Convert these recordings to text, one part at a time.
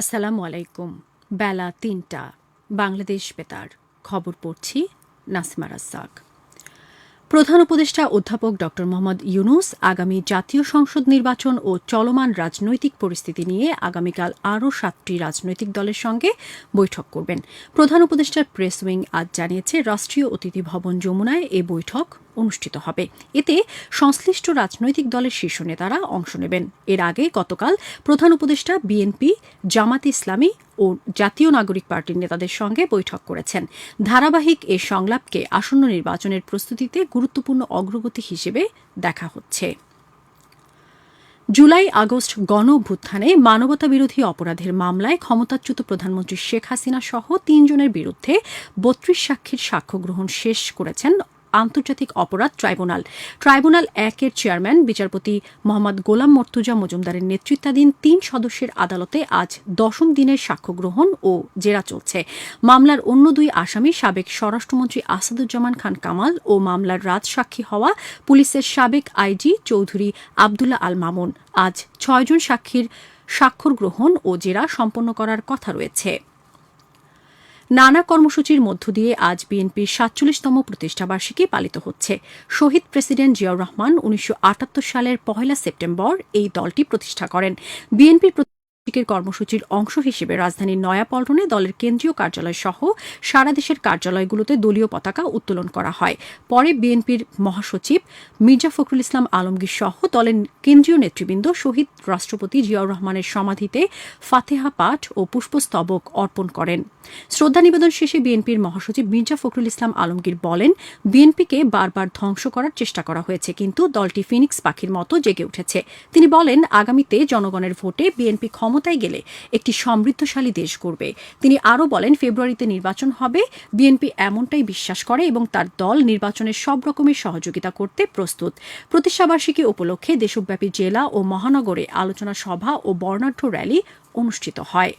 আসসালামু আলাইকুম। বেলা তিনটা। বাংলাদেশ বেতার। খবর পড়ছি নাসিমা রাজ্জাক। প্রধান উপদেষ্টা অধ্যাপক ড. মোহাম্মদ ইউনুস আগামী জাতীয় সংসদ নির্বাচন ও চলমান রাজনৈতিক পরিস্থিতি নিয়ে আগামীকাল আরও সাতটি রাজনৈতিক দলের সঙ্গে বৈঠক করবেন। প্রধান উপদেষ্টার প্রেস উইং আজ জানিয়েছে, রাষ্ট্রীয় অতিথি ভবন যমুনায় এ বৈঠক অনুষ্ঠিত হবে। এতে সংশ্লিষ্ট রাজনৈতিক দলের শীর্ষ নেতারা অংশ নেবেন। এর আগে গতকাল প্রধান উপদেষ্টা বিএনপি, জামাতে ইসলামী ও জাতীয় নাগরিক পার্টির নেতাদের সঙ্গে বৈঠক করেছেন। ধারাবাহিক এ সংলাপকে আসন্ন নির্বাচনের প্রস্তুতিতে গুরুত্বপূর্ণ অগ্রগতি হিসেবে দেখা হচ্ছে। জুলাই আগস্ট গণ অভ্যুত্থানে মানবতা বিরোধী অপরাধের মামলায় ক্ষমতাচ্যুত প্রধানমন্ত্রী শেখ হাসিনা সহ তিনজনের বিরুদ্ধে বত্রিশ সাক্ষীর সাক্ষ্য গ্রহণ শেষ করেছেন আন্তর্জাতিক অপরাধ ট্রাইব্যুনাল। ট্রাইব্যুনাল একের চেয়ারম্যান, বিচারপতি মোহাম্মদ গোলাম মর্তুজা মজুমদারের নেতৃত্বাধীন তিন সদস্যের আদালতে আজ দশম দিনের সাক্ষ্য গ্রহণ ও জেরা চলছে। মামলার অন্য দুই আসামি সাবেক স্বরাষ্ট্রমন্ত্রী আসাদুজ্জামান খান কামাল ও মামলার রাজসাক্ষী হওয়া পুলিশের সাবেক আইজি চৌধুরী আবদুল্লাহ আল মামুন আজ ছয়জন সাক্ষীর স্বাক্ষর গ্রহণ ও জেরা সম্পন্ন করার কথা রয়েছে। নানা কর্মসূচির মধ্য দিয়ে আজ বিএনপির সাতচল্লিশতম প্রতিষ্ঠাবার্ষিকী পালিত হচ্ছে। শহীদ প্রেসিডেন্ট জিয়াউর রহমান উনিশশো আটাত্তর সালের পহেলা সেপ্টেম্বর এই দলটি প্রতিষ্ঠা করেন। বিএনপির বার্ষিকীর কর্মসূচির অংশ হিসেবে রাজধানীর নয়াপল্টনে দলের কেন্দ্রীয় কার্যালয় সহ সারা দেশের কার্যালয়গুলোতে দলীয় পতাকা উত্তোলন করা হয়। পরে বিএনপির মহাসচিব মির্জা ফখরুল ইসলাম আলমগীর সহ দলের কেন্দ্রীয় নেতৃবৃন্দ শহীদ রাষ্ট্রপতি জিয়াউর রহমানের সমাধিতে ফাতেহা পাঠ ও পুষ্পস্তবক অর্পণ করেন। শ্রদ্ধা নিবেদন শেষে বিএনপির মহাসচিব মির্জা ফখরুল ইসলাম আলমগীর বলেন, বিএনপিকে বারবার ধ্বংস করার চেষ্টা করা হয়েছে, কিন্তু দলটি ফিনিক্স পাখির মতো জেগে উঠেছে। তিনি বলেন, আগামীতে জনগণের ভোটে বিএনপি ক্ষমতায় গেলে একটি সমৃদ্ধশালী দেশ গড়বে। তিনি আরও বলেন, ফেব্রুয়ারিতে নির্বাচন হবে। বিএনপি এমনটাই বিশ্বাস করে এবং তার দল নির্বাচনের সব রকমের সহযোগিতা করতে প্রস্তুত। প্রতিষ্ঠাবার্ষিকী উপলক্ষে দেশব্যাপী জেলা ও মহানগরে আলোচনা সভা ও বর্ণাঢ্য র্যালি অনুষ্ঠিত হয়।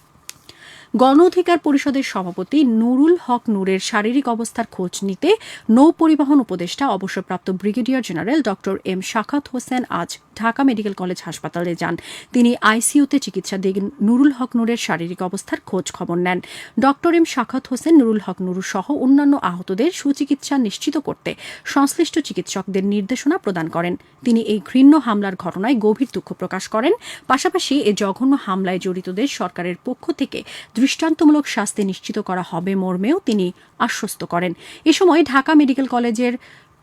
গণ অধিকার পরিষদের সভাপতি নুরুল হক নূরের শারীরিক অবস্থার খোঁজ নিতে নৌ পরিবহন উপদেষ্টা অবসরপ্রাপ্ত ব্রিগেডিয়ার জেনারেল ড এম শাখাত হোসেন আজ ঢাকা মেডিকেল কলেজ হাসপাতালে যান। তিনি আইসিইউতে চিকিৎসা দিন নুরুল হক নূরের শারীরিক অবস্থার খোঁজ খবর নেন। ডক্টর এম শাখাত হোসেন, নুরুল হক নুরু সহ অন্যান্য আহতদের সুচিকিৎসা নিশ্চিত করতে সংশ্লিষ্ট চিকিৎসকদের নির্দেশনা প্রদান করেন। তিনি এই ঘৃণ্য হামলার ঘটনায় গভীর দুঃখ প্রকাশ করেন। পাশাপাশি এ জঘন্য হামলায় জড়িতদের সরকারের পক্ষ থেকে দৃষ্টান্তমূলক শাস্তি নিশ্চিত করা হবে মর্মেও তিনি আশ্বস্ত করেন। এ সময় ঢাকা মেডিকেল কলেজের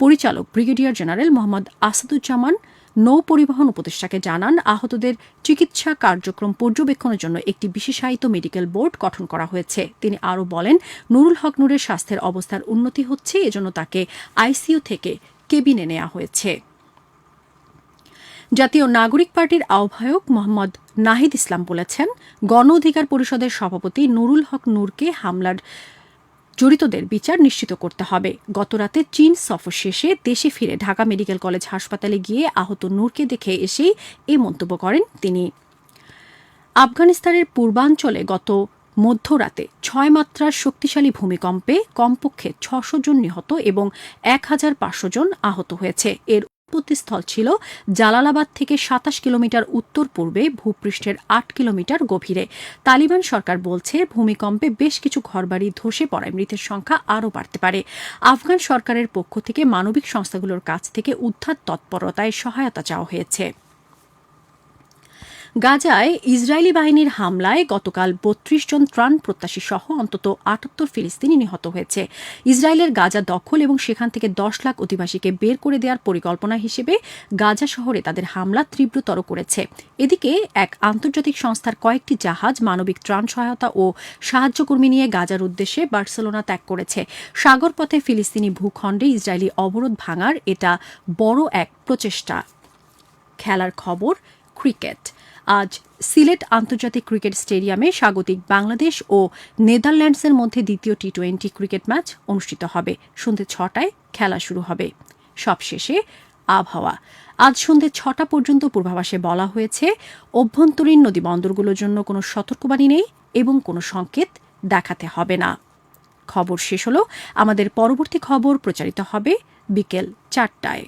পরিচালক ব্রিগেডিয়ার জেনারেল মোহাম্মদ আসাদুজ্জামান নৌ পরিবহন উপদেষ্টাকে জানান, আহতদের চিকিৎসা কার্যক্রম পর্যবেক্ষণের জন্য একটি বিশেষায়িত মেডিকেল বোর্ড গঠন করা হয়েছে। তিনি আরও বলেন, নুরুল হক নুরের স্বাস্থ্যের অবস্থার উন্নতি হচ্ছে, এজন্য তাকে আইসিইউ থেকে কেবিনে নেওয়া হয়েছে। জাতীয় নাগরিক পার্টির আহ্বায়ক মোহাম্মদ নাহিদ ইসলাম বলেছেন, গণ অধিকার পরিষদের সভাপতি নুরুল হক নূরকে হামলার জড়িতদের বিচার নিশ্চিত করতে হবে। গতরাতে চীন সফর শেষে দেশে ফিরে ঢাকা মেডিকেল কলেজ হাসপাতালে গিয়ে আহত নূরকে দেখে এসেই এ মন্তব্য করেন তিনি। আফগানিস্তানের পূর্বাঞ্চলে গত মধ্যরাতে ছয় মাত্রার শক্তিশালী ভূমিকম্পে কমপক্ষে ছশো জন নিহত এবং এক হাজার পাঁচশো জন আহত হয়েছে। এর উৎপত্তিস্থল ছিল জালালাবাদ থেকে সাতাশ কিলোমিটার উত্তর পূর্বে, ভূপৃষ্ঠের আট কিলোমিটার গভীরে। তালিবান সরকার বলছে, ভূমিকম্পে বেশ কিছু ঘরবাড়ি ধসে পড়ায় মৃতের সংখ্যা আরও বাড়তে পারে। আফগান সরকারের পক্ষ থেকে মানবিক সংস্থাগুলোর কাছ থেকে উদ্ধার তৎপরতায় সহায়তা চাওয়া হয়েছে। গাজায় ইসরায়েলি বাহিনীর হামলায় গতকাল বত্রিশ জন ত্রাণ প্রত্যাশী সহ অন্তত আটাত্তর ফিলিস্তিনি নিহত হয়েছে। ইসরায়েলের গাজা দখল এবং সেখান থেকে দশ লাখ অধিবাসীকে বের করে দেওয়ার পরিকল্পনা হিসেবে গাজা শহরে তাদের হামলা তীব্রতর করেছে। এদিকে এক আন্তর্জাতিক সংস্থার কয়েকটি জাহাজ মানবিক ত্রাণ সহায়তা ও সাহায্যকর্মী নিয়ে গাজার উদ্দেশ্যে বার্সেলোনা ত্যাগ করেছে। সাগরপথে ফিলিস্তিনি ভূখণ্ডে ইসরায়েলি অবরোধ ভাঙার এটা বড় এক প্রচেষ্টা। খেলার খবর, ক্রিকেট। আজ সিলেট আন্তর্জাতিক ক্রিকেট স্টেডিয়ামে স্বাগতিক বাংলাদেশ ও নেদারল্যান্ডসের মধ্যে দ্বিতীয় টি টোয়েন্টি ক্রিকেট ম্যাচ অনুষ্ঠিত হবে। সন্ধ্যে ছটায় খেলা শুরু হবে। সবশেষে আবহাওয়া। আজ সন্ধ্যে ছটা পর্যন্ত পূর্বাভাসে বলা হয়েছে, অভ্যন্তরীণ নদী বন্দরগুলোর জন্য কোনো সতর্কবাণী নেই এবং কোনো সংকেত দেখাতে হবে না। খবর শেষ হলো। আমাদের পরবর্তী খবর প্রচারিত হবে বিকেল চারটায়।